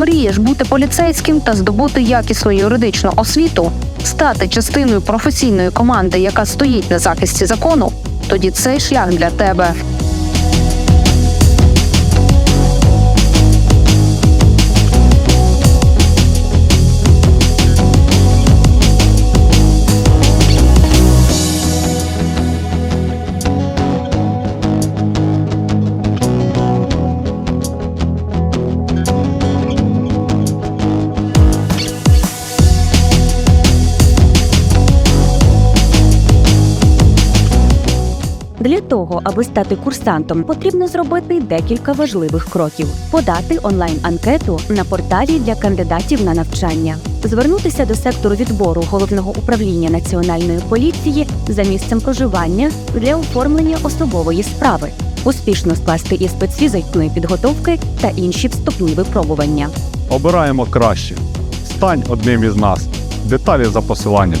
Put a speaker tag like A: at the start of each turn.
A: мрієш бути поліцейським та здобути якісну юридичну освіту, стати частиною професійної команди, яка стоїть на захисті закону, тоді цей шлях для тебе.
B: Для того, аби стати курсантом, потрібно зробити декілька важливих кроків: подати онлайн-анкету на порталі для кандидатів на навчання, звернутися до сектору відбору головного управління національної поліції за місцем проживання для оформлення особової справи, успішно скласти іспит фізичної підготовки та інші вступні випробування.
C: Обираємо краще. Стань одним із нас. Деталі за посиланням.